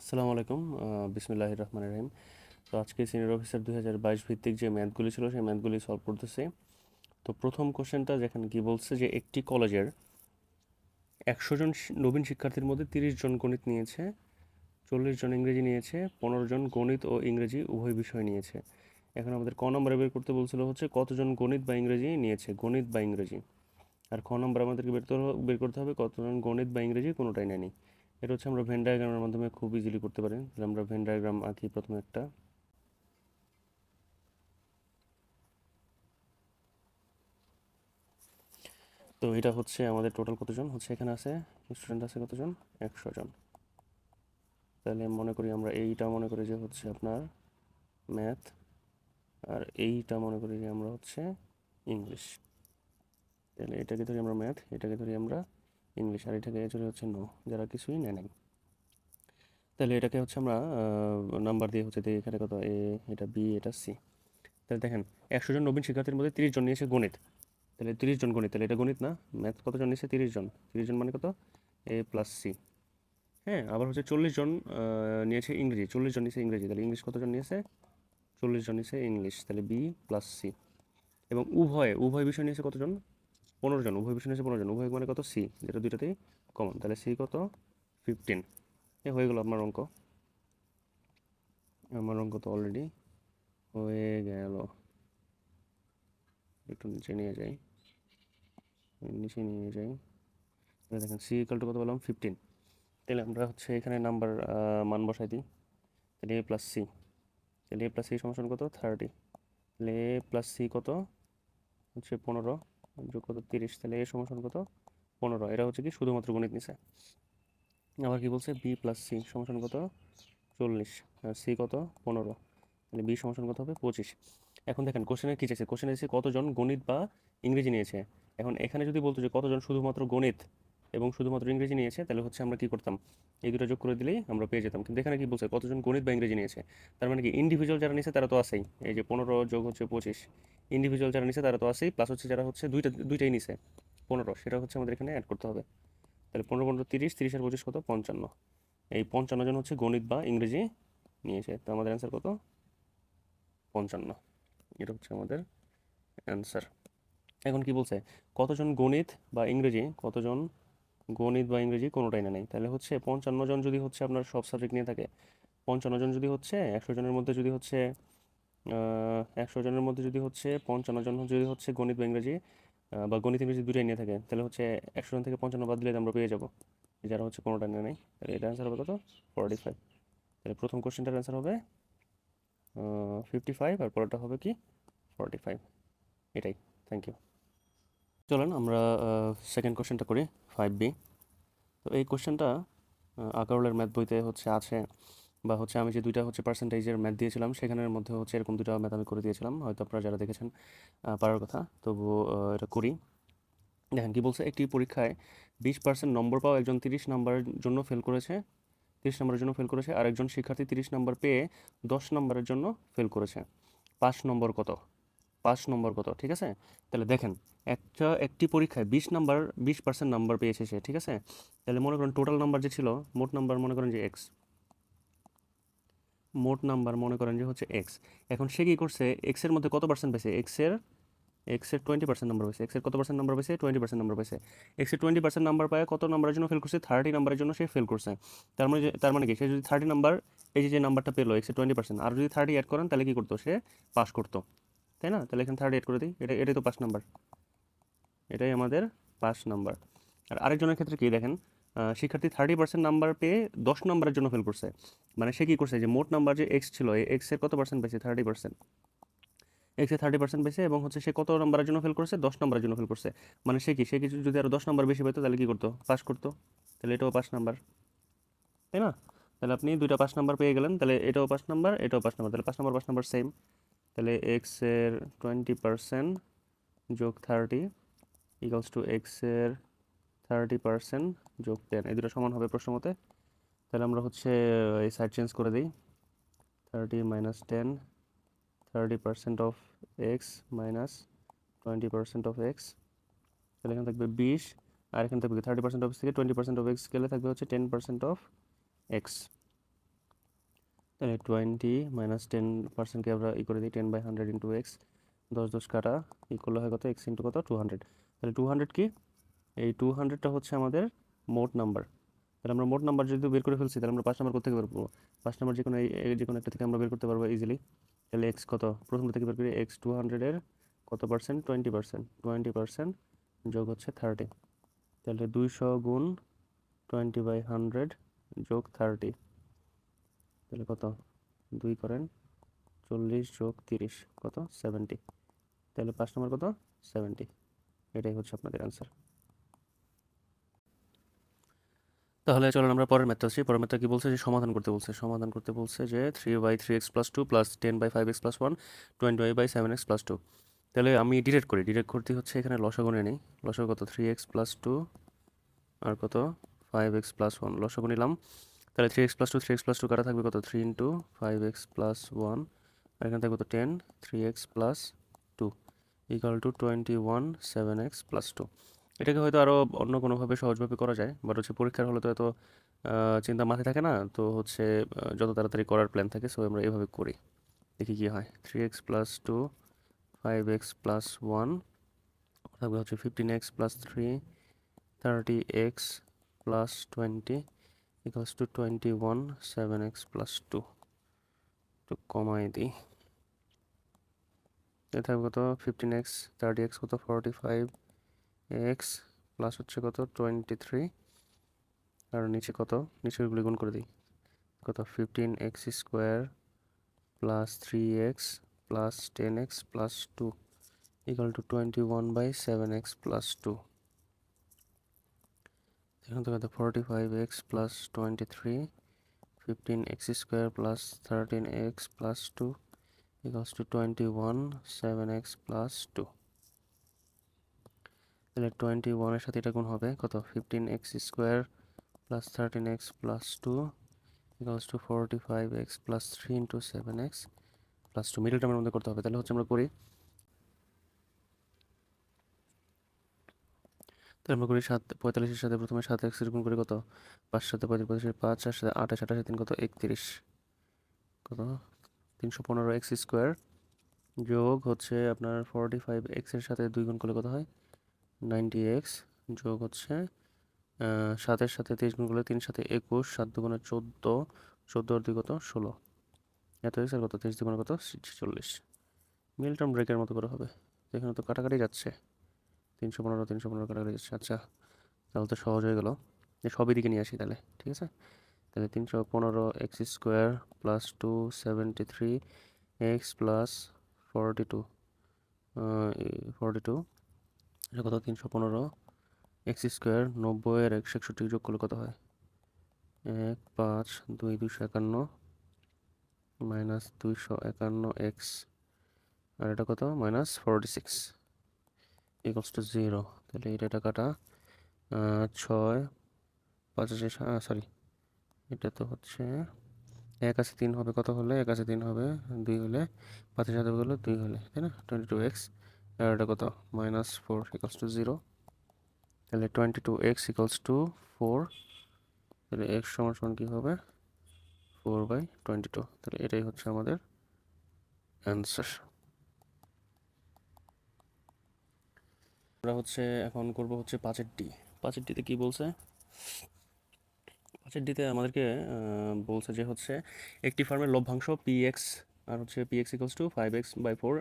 আসসালামু আলাইকুম বিসমিল্লাহ রহমান রহিম। তো আজকে সিনিয়র অফিসার দুই বাইশ ভিত্তিক যে ম্যাথগুলি ছিল, সেই ম্যাথগুলি সলভ করতেছি। তো প্রথম কোশ্চেনটা যেখানে কি বলছে যে একটি কলেজের একশো জন নবীন শিক্ষার্থীর মধ্যে তিরিশ জন গণিত নিয়েছে, চল্লিশ জন ইংরেজি নিয়েছে, পনেরো জন গণিত ও ইংরেজি উভয় বিষয় নিয়েছে। এখন আমাদের ক নম্বরে বের করতে বলছিল হচ্ছে কতজন গণিত বা ইংরেজি নিয়েছে, গণিত বা ইংরেজি। আর খ নম্বর আমাদেরকে বের বের করতে হবে কতজন গণিত বা ইংরেজি কোনোটাই নেয়নি। এটা হচ্ছে আমরা ভেন ডায়াগ্রামের মাধ্যমে খুব ইজিলি করতে পারি। তাহলে আমরা ভেন ডায়াগ্রাম আঁকি প্রথমে একটা। তো এটা হচ্ছে আমাদের টোটাল কতজন? হচ্ছে এখানে আছে স্টুডেন্ট আছে কতজন? একশো জন। তাহলে মনে করি আমরা এইটা মনে করি যে হচ্ছে আপনার ম্যাথ আর এইটা মনে করি যে আমরা হচ্ছে ইংলিশ তাহলে এটাকে ধরি আমরা ম্যাথ এটাকে ধরি আমরা ইংলিশ আর এটাকে ধরি হচ্ছে নো যারা কিছুই নেয় নাই। তাহলে এটাকে হচ্ছে আমরা নাম্বার দিয়ে হচ্ছে এখানে কত? এ এটা বি এটা সি তাহলে দেখেন, একশো জন নবীন শিক্ষার্থীর মধ্যে তিরিশ জন নিয়েছে গণিত। তাহলে তিরিশ জন গণিত, তাহলে এটা গণিত না? ম্যাথ কতজন নিয়েছে? তিরিশ জন। তিরিশ জন মানে কত? এ প্লাস সি হ্যাঁ আবার হচ্ছে চল্লিশ জন নিয়েছে ইংরেজি। চল্লিশ জন নিয়েছে ইংরেজি। তাহলে ইংলিশ কতজন নিয়েছে? চল্লিশ জন নিয়েছে ইংলিশ। তাহলে বি প্লাস সি এবং উভয় উভয় বিষয় নিয়েছে কতজন? পনেরো জন, উভয় বিষয় নিয়েছে পনেরো জন, উভয় মানে কত? সি যেটা দুইটাতেই কমন তাহলে সি কত? ফিফটিন এ হয়ে গেল আপনার অঙ্ক। আমার অঙ্ক তো অলরেডি হয়ে গেল। একটু নিচে নিয়ে যাই। নিচে নিয়ে যাই। দেখেন সি ইকাল টু কত বললাম ফিফটিন তাহলে আমরা হচ্ছে এখানে নাম্বার মান বসাই দিই। তাহলে এ প্লাস সি তাহলে এ প্লাস সি সমান কত? থার্টি তাহলে এ প্লাস সি কত? হচ্ছে পনেরো। যোগ কত? তিরিশ। তাহলে এ সমান কত? পনেরো। এটা হচ্ছে কি শুধুমাত্র গণিত নিছে আবার কি বলছে? বি প্লাস সি সমান কত? চল্লিশ। সি কত? পনেরো। তাহলে বি সমান কত হবে? পঁচিশ। এখন দেখেন কোশ্চেনে কী চাইছে? কোশ্চেনে এসে কতজন গণিত বা ইংরেজি নিয়েছে? এখন এখানে যদি বলতো যে কতজন শুধুমাত্র গণিত এবং শুধুমাত্র ইংরেজি নিয়েছে, তাহলে হচ্ছে আমরা কি করতাম? এই দুটো যোগ করে দিলেই আমরা পেয়ে যেতাম। কিন্তু এখানে কি বলছে? কতজন গণিত বা ইংরেজি নিয়েছে? তার মানে কি ইন্ডিভিজুয়াল যারা নিয়েছে তারা তো আসেই এই যে পনেরো যোগ হচ্ছে পঁচিশ। ইন্ডিভিজুয়াল যারা নিয়েছে তারা তো আসেই প্লাস হচ্ছে যারা হচ্ছে দুইটা, দুইটাই নিছে পনেরো, সেটা হচ্ছে আমাদের এখানে অ্যাড করতে হবে। তাহলে পনেরো পনেরো, তিরিশ তিরিশ আর পঁচিশ কত? পঞ্চান্ন। এই পঞ্চান্ন জন হচ্ছে গণিত বা ইংরেজি নিয়েছে। তো আমাদের অ্যান্সার কত? পঞ্চান্ন। এটা হচ্ছে আমাদের অ্যান্সার এখন কি বলছে? কতজন গণিত বা ইংরেজি, কতজন গণিত বা ইংরেজি কোনোটাই না নেই। তাহলে হচ্ছে পঞ্চান্ন জন যদি হচ্ছে আপনার সব সাবজেক্ট নিয়ে থাকে, পঞ্চান্ন জন যদি হচ্ছে, একশো জনের মধ্যে যদি হচ্ছে একশো জনের মধ্যে যদি হচ্ছে পঞ্চান্ন জন যদি হচ্ছে গণিত বা ইংরেজি বা গণিত, ইংরেজি দুটাই নিয়ে থাকে, তাহলে হচ্ছে একশো জন থেকে পঞ্চান্ন বাদ দিলে আমরা পেয়ে যাব। যারা হচ্ছে কোনোটা নিয়ে নেই, তাহলে এটা অ্যান্সার হবে কত? ফর্টি ফাইভ তাহলে প্রথম কোশ্চেনটার অ্যান্সার হবে ফিফটি ফাইভ আর পরেরটা হবে কি? ফর্টি ফাইভ এটাই। থ্যাংক ইউ চলেন আমরা সেকেন্ড কোশ্চেনটা করি ফাইভ বি তো এই কোশ্চেনটা আকারুলের ম্যাথ বইতে হচ্ছে, আছে বা হচ্ছে আমি যে দুইটা হচ্ছে পার্সেন্টেজের ম্যাথ দিয়েছিলাম, সেখানের মধ্যে হচ্ছে এরকম দুটো ম্যাথ আমি করে দিয়েছিলাম, হয়তো আপনারা যারা দেখেছেন পারার কথা। তবু এটা করি। দেখেন কি বলছে, একটি পরীক্ষায় বিশ পার্সেন্ট নম্বর পাওয়া একজন তিরিশ নম্বরের জন্য ফেল করেছে, তিরিশ নম্বরের জন্য ফেল করেছে আর একজন শিক্ষার্থী তিরিশ নম্বর পেয়ে দশ নম্বরের জন্য ফেল করেছে। পাঁচ নম্বর কত? পাঁচ নম্বর কত? ঠিক আছে? তাহলে দেখেন একটা, একটি পরীক্ষায় বিশ নাম্বার, বিশ পার্সেন্ট নাম্বার পেয়েছে সে, ঠিক আছে? তাহলে মনে করেন টোটাল নাম্বার যে ছিল, মোট নাম্বার মনে করেন যে এক্স মোট নাম্বার মনে করেন যে হচ্ছে এক্স এখন সে কী করছে? এক্সের মধ্যে কত পার্সেন্ট পেয়েছে? এক্সের এক্সের টোয়েন্টি পার্সেন্ট নাম্বার পেয়েছে। এক্সের কত পার্সেন্ট নাম্বার পেয়েছে? টোয়েন্টি পার্সেন্ট নাম্বার পেয়েছে। এক্সের টোয়েন্টি পার্সেন্ট নাম্বার পায় কত নাম্বারের জন্য ফেল করছে? থার্টি নাম্বারের জন্য সে ফেল করছে। তার মানে তার মানে কি? সে যদি থার্টি নাম্বার এই যে নাম্বারটা পেল এক্সের টোয়েন্টি পার্সেন্ট আর যদি থার্টি অ্যাড করেন, তাহলে কী করতো সে? পাস করতো। তাই না? তাহলে এখানে থার্টি অ্যাড করে দিই। এটা, এটাই তো পাঁচ নাম্বার এটাই আমাদের পাঁচ নাম্বার। আর আরেকজনের ক্ষেত্রে কি দেখেন শিক্ষার্থী থার্টি পার্সেন্ট নাম্বার পেয়ে দশ নাম্বারের জন্য ফেল করছে। মানে সে কী করছে যে মোট নাম্বার যে এক্স ছিল, এই এক্সের কত পার্সেন্ট পেয়েছে থার্টি পার্সেন্ট এক্সে থার্টি পার্সেন্ট পেয়েছে এবং হচ্ছে সে কত নাম্বারের জন্য ফেল করছে? দশ নাম্বারের জন্য ফেল করছে। মানে সে কি, সে কিছু যদি আরও দশ নাম্বার বেশি পেতো, তাহলে কী করতো? পাস করতো। তাহলে এটাও পাঁচ নাম্বার। তাই না? তাহলে আপনি দুইটা পাঁচ নাম্বার পেয়ে গেলেন, তাহলে এটাও পাঁচ নাম্বার, এটাও পাঁচ নাম্বার। তাহলে পাঁচ নাম্বার পাঁচ নাম্বার সেম তাহলে এক্সের টোয়েন্টি পার্সেন্ট যোগ থার্টি ইকালস টু এক্সের থার্টি পার্সেন্ট যোগ টেন এই দুটো সমান হবে প্রশ্ন মতে তাহলে আমরা হচ্ছে, এই সাইড চেঞ্জ করে দিই। Thirty minus ten thirty percent of X minus twenty percent of X তাহলে এখানে থাকবে বিশ, আর এখানে থাকবে থার্টি পার্সেন্ট অফ থেকে টোয়েন্টি পার্সেন্ট অফ এক্স গেলে থাকবে হচ্ছে টেন পার্সেন্ট অফ এক্স তাহলে টোয়েন্টি মাইনাস টেন পার্সেন্টকে আমরা ই করে দিই ten by hundred into X দশ দশ কাটা ইকুয়াল হয় কত এক্স ইন্টু কত? টু হান্ড্রেড তাহলে টু হান্ড্রেড কি? এই টু হান্ড্রেডটা হচ্ছে আমাদের মোট নাম্বার তাহলে আমরা মোট নাম্বার যদি বের করে ফেলছি, তাহলে আমরা পাঁচ নাম্বার বের করব? পাঁচ নাম্বার যে কোনো যে কোনো একটা থেকে আমরা বের করতে পারব ইজিলি তাহলে এক্স কত? প্রথম থেকে বের করি এক্স টু হান্ড্রেডের কত percent twenty percent twenty percent যোগ হচ্ছে থার্টি তাহলে দুইশো গুণ টোয়েন্টি বাই হান্ড্রেড যোগ থার্টি তাহলে কত? দুই করেন চল্লিশ যোগ তিরিশ, কত? সেভেন্টি তাহলে পাঁচ নম্বর কত? সেভেন্টি এটাই হচ্ছে আপনাদের অ্যান্সার তাহলে চলুন আমরা পরের ম্যাথটা আসি। পরের ম্যাথটা কি বলছে? যে সমাধান করতে বলছে। সমাধান করতে বলছে যে three by three X plus two plus ten by five X plus one twenty Y by seven X plus two তাহলে আমি ডিরেক্ট করি। ডিরেক্ট করতে হচ্ছে এখানে লসাগুনে নেই। লসাগু কত? থ্রি এক্স প্লাস টু আর কত? ফাইভ এক্স প্লাস ওয়ান লসাগু নিলাম। তাহলে three X plus two three X plus two কাটা থাকবে কত? Three into five X plus one আর এখানে থাকবে কত? Ten three X plus two equal to twenty one seven X plus two এটাকে হয়তো আরও অন্য কোনোভাবে সহজভাবে করা যায় বাট হচ্ছে পরীক্ষার হলে তো এত চিন্তা মাথায় থাকে না, তো হচ্ছে যত তাড়াতাড়ি করার প্ল্যান থাকে সো আমরা এভাবে করি। দেখি কী হয়। Three X plus two five X plus one থাকবে হচ্ছে fifteen X plus three thirty X plus twenty equals to twenty one seven X plus two একটু কমাই দিই। এ থাকবে কত? ফিফটিন এক্স থার্টি এক্স কত? ফর্টি ফাইভ এক্স প্লাস হচ্ছে কত? টোয়েন্টি থ্রি আর নিচে কত? নিচেরগুলি গুণ করে দিই। কত? Fifteen X square plus three X plus ten X plus two equal to twenty one by seven X plus two এখান থেকে forty five X plus twenty three fifteen X square plus thirteen X plus two twenty one seven X plus two তাহলে twenty ওয়ানের সাথে এটা গুণ হবে কত? Fifteen X square plus thirteen X plus two equals to forty five X plus three into seven X plus two middle টার্মের মধ্যে করতে হবে। তাহলে হচ্ছে আমরা করি, তাহলে আমরা করি সাত, পঁয়তাল্লিশের সাথে প্রথমে সাত এক্স গুণ করি কত? পাঁচ সাথে পঁয়ত্রিশ পঁচিশের পাঁচ আর সাথে আঠাশ আঠাশে তিন কত? একত্রিশ। কত? তিনশো পনেরো এক্স স্কোয়ার যোগ হচ্ছে আপনার ফর্টি ফাইভ এক্সের সাথে দুই গুণ করলে কত হয়? নাইনটি এক্স যোগ হচ্ছে সাতের সাথে তেইশ গুণ করলে তিন সাথে একুশ, সাত দুগুণে চোদ্দ চোদ্দোর দুই কত? ষোলো। এত এক্স আর কত? তেইশ দুগুণে কত? ছেচল্লিশ। মিল টার্ম ব্রেকের মতো করে হবে। এখানে তো কাটাকাটি যাচ্ছে। তিনশো পনেরো তিনশো পনেরো কাটাকাটি যাচ্ছে। আচ্ছা তাহলে তো সহজ হয়ে গেল। যে সবই দিকে নিয়ে আসি তাহলে, ঠিক আছে? তাহলে তিনশো পনেরো X square plus two seventy three X plus forty two forty two এটা কত? তিনশো পনেরো এক্স স্কোয়ার নব্বই আর একশো একষট্টি যোগ করলে কত হয়? এক পাঁচ দুই দুশো একান্ন মাইনাস দুইশো একান্ন এক্স আর এটা কত? Minus forty six equals to zero তাহলে এটা এটা কাটা আহ, ছয় পঁচাশি সরি এটা তো হচ্ছে এক আছে তিন হবে কত হলে? এক আছে তিন হবে দুই হলে পাঁচের সাথে হলে দুই হলে, তাই না? টোয়েন্টি টু এক্স আর কত? Minus four equals to zero তাহলে twenty two X equals to four তাহলে এক্স সমান সমান কী হবে? ফোর বাই টোয়েন্টি টু তাহলে এটাই হচ্ছে আমাদের অ্যান্সার আমরা হচ্ছে এখন করব হচ্ছে পাঁচের ডি পাঁচের ডিতে কী বলছে? পাঁচের ডিতে আমাদেরকে বলছে যে হচ্ছে একটি ফার্মের লভ্যাংশ পি এক্স আর হচ্ছে P X equals to five X by four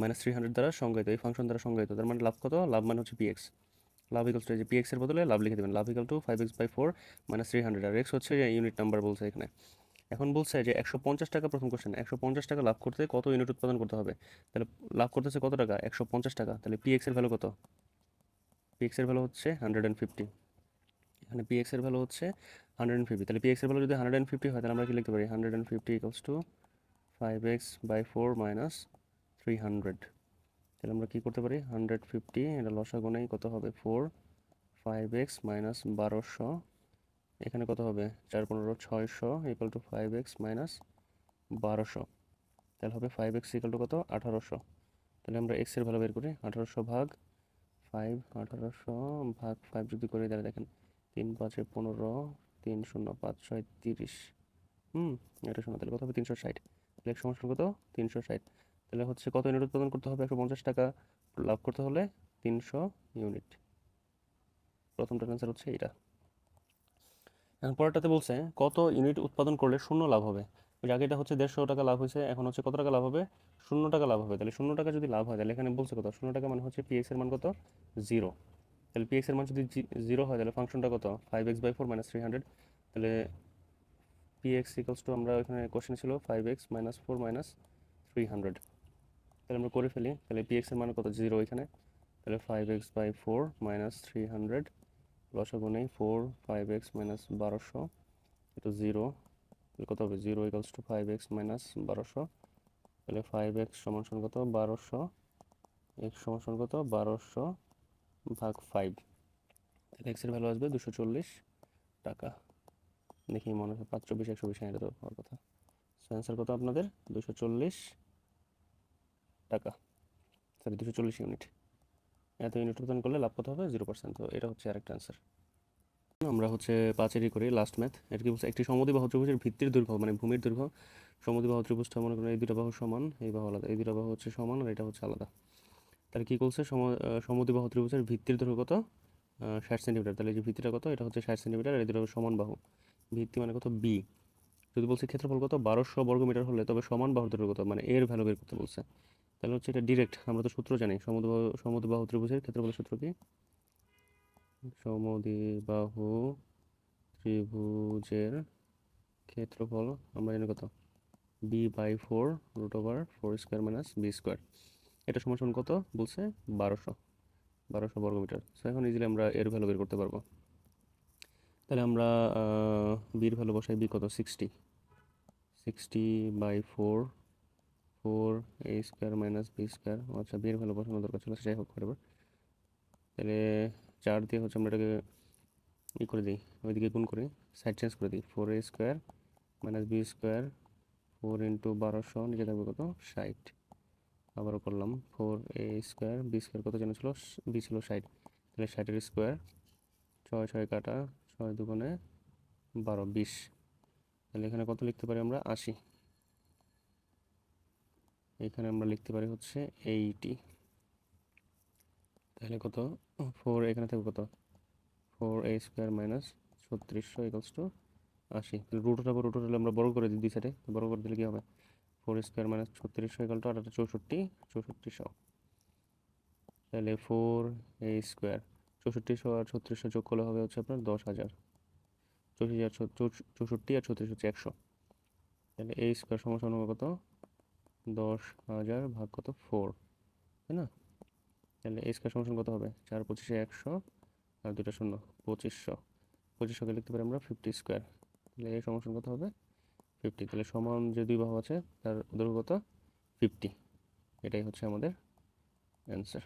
minus three hundred দ্বারা সংজ্ঞায়িত, এই ফাংশন দ্বারা সংজ্ঞায়িত। তার মানে লাভ কত? লাভ মানে হচ্ছে পি এক্স লাভ ইকলস টু যে পি এক্সের বদলে লাভ লিখে দেবেন। লাভ equal to five X by four minus three hundred R X হচ্ছে ইউনিট নাম্বার বলছে এখানে। এখন বলছে যে একশো পঞ্চাশ টাকা প্রথম কোশ্চেন একশো পঞ্চাশ টাকা লাভ করতে কত ইউনিট উৎপাদন করতে হবে? তাহলে লাভ করতেছে কত টাকা? একশো পঞ্চাশ টাকা। তাহলে পি এক্সের ভ্যালু কত? পি এক্সের ভ্যালু হচ্ছে হান্ড্রেড অ্যান্ড ফিফটি এখানে পি এক্সের ভ্যালু হচ্ছে হান্ড্রেড অ্যান্ড ফিফটি তাহলে পি এক্সের ভ্যালু যদি হান্ড্রেড অ্যান্ড ফিফটি হয়, তাহলে আমরা কি লিখতে পারি? Hundred and fifty equals to five X by four minus three hundred তাহলে আমরা কী করতে পারি? হান্ড্রেড ফিফটি এটা লসাগুনেই কত হবে? ফোর ফাইভ এক্স মাইনাস বারোশো, এখানে কত হবে? চার পনেরো, ছয়শো equal to five X minus বারোশো, তাহলে হবে ফাইভ এক্স ইকাল টু কত? আঠারোশো, তাহলে আমরা এক্সের ভ্যালু বের করি, আঠারোশো ভাগ ফাইভ আঠারোশো ভাগ ফাইভ যদি করি, তাহলে দেখেন তিন পাঁচে পনেরো, তিন শূন্য পাঁচ ছয় তিরিশ। হুম, এটা শোনো তাহলে কত হবে? তিনশো ষাট। তাহলে সমস্যা কত? তিনশো ষাট। তাহলে হচ্ছে কত ইউনিট উৎপাদন করতে হবে? একশো পঞ্চাশ টাকা লাভ করতে হলে তিনশো ইউনিট প্রথমটার অ্যান্সার হচ্ছে এটা এখন পরেরটাতে বলছে, কত ইউনিট উৎপাদন করলে শূন্য লাভ হবে? আগে এটা হচ্ছে দেড়শো টাকা লাভ হয়েছে, এখন হচ্ছে কত টাকা লাভ হবে? শূন্য টাকা লাভ হবে। তাহলে শূন্য টাকা যদি লাভ হয়, তাহলে এখানে বলছে কত? শূন্য টাকা মানে হচ্ছে পিএক্স এর মান কত? জিরো তাহলে পিএক্স এর মান যদি জিরো হয়, তাহলে ফাংশনটা কত? Five X by four minus three hundred তাহলে পিএক্স ইকলস টু আমরা এখানে কোশ্চেন ছিল five X minus four minus three hundred তাহলে আমরা করে ফেলি, তাহলে পিএক্স এর মান কত? জিরো এখানে। তাহলে five X by four minus three hundred লসাগু নেই ফোর ফাইভ এক্স মাইনাস বারোশো, এটা জিরো তাহলে কত হবে? Zero equals to five X minus বারোশো। তাহলে ফাইভ এক্স সমান কত? বারোশো। এক্স সমান কত? বারোশো। ভাগ ফাইভ। তাহলে এক্সের ভ্যালু আসবে দুশো চল্লিশ টাকা। দেখি মনে হয় পাঁচ চব্বিশ একশো বিশ হ্যাঁ, এটা তো হওয়ার কথা। অ্যান্সার কত আপনাদের? দুশো চল্লিশ টাকা। সরি দুশো চল্লিশ ইউনিট এত ইউনিট উৎপাদন করলে লাভ কত হবে? জিরো পার্সেন্ট তো এটা হচ্ছে আরেকটা অ্যান্সার আমরা হচ্ছে পাঁচেরই করি লাস্ট ম্যাথ এটা কি বলছে? একটি সমদ্বিবাহু ত্রিভুজের ভিত্তির দৈর্ঘ্য মানে ভূমির দৈর্ঘ্য সমদ্বিবাহু ত্রিভুজটা মনে করেন এই দুটো বাহু সমান এই বাহু আলাদা এই দুটো বাহু হচ্ছে সমান আর এটা হচ্ছে আলাদা। তাহলে কী করছে? সম আহ, সমদ্বিবাহু ত্রিভুজের ভিত্তির দৈর্ঘ্য কত? ষাট সেন্টিমিটার তাহলে যে ভিত্তিটা কত? এটা হচ্ছে ষাট সেন্টিমিটার আর এই দুটো সমান বাহু। ভিত্তি মানে কত? বি যদি বলছে ক্ষেত্রফল কত? বারোশো বর্গমিটার হলে তবে সমান বাহুর দৈর্ঘ্য কত? মানে এর ভ্যালু বের করতে বলছে। তাহলে হচ্ছে এটা ডিরেক্ট আমরা তো সূত্র জানি। সমদ্বিবাহু সমদ্বিবাহু ত্রিভুজের ক্ষেত্রফলের সূত্র কি? সমদ্বিবাহু ত্রিভুজের ক্ষেত্রফল আমরা জানি কত? B by four root over four square minus B square এটা সমান কত? বলছে বারোশো। বারোশো বর্গমিটার সো এখন ইজিলি আমরা এর ভ্যালু বের করতে পারব। তাহলে আমরা বির ভ্যালু বসাই বি কত? Sixty sixty by four four A square minus B square আচ্ছা বিয়ের ভ্যালু বসানো দরকার ছিল, সেটাই হোক, whatever। তাহলে চার দিয়ে হচ্ছে আমরা এটাকে ই করে দিই, ওইদিকে গুণ করি সাইড চেঞ্জ করে দিই। Four A square minus B square four into বারোশো, নিচে থাকবে কত? ষাট। আবারও করলাম four A square, B square কত যেন ছিল? বি ছিল ষাট। তাহলে ষাটের স্কোয়ার, ছয় ছয় কাটা, ছয় দুগুণে বারো, বিশ। তাহলে এখানে কত লিখতে পারি আমরা? আশি। এখানে আমরা লিখতে পারি হচ্ছে এইটি। তাহলে কত? ফোর এখানে থাকবে কত? ফোর এ স্কোয়ার মাইনাস ছত্রিশশো ইকলস টু আশি। তাহলে রুট ওঠাবো রুট আমরা বড় করে দিই দুই সাইডে বড় করে দিলে কী হবে? ফোর স্কোয়ার মাইনাস ছত্রিশশো ইকাল টু একটা চৌষট্টি চৌষট্টিশো তাহলে ফোর এ স্কোয়ার চৌষট্টিশো আর ছত্রিশশো যোগ করলে হবে হচ্ছে আপনার দশ হাজার। চৌষট্টি আর চৌষট্টি আর ছত্রিশ হচ্ছে একশো। তাহলে এ স্কোয়ার সমান হবে কত? দশ হাজার ভাগ কত? ফোর। তাই না? তাহলে এ স্কোয়ার সমান কত হবে? চার পঁচিশে একশো আর দুটো শূন্য, পঁচিশশো। পঁচিশশোকে লিখতে পারি আমরা ফিফটি স্কোয়ার। তাহলে এই সমান কত হবে? ফিফটি তাহলে সমান যে দুই বাহু আছে, তার দৈর্ঘ্য কত? ফিফটি এটাই হচ্ছে আমাদের অ্যান্সার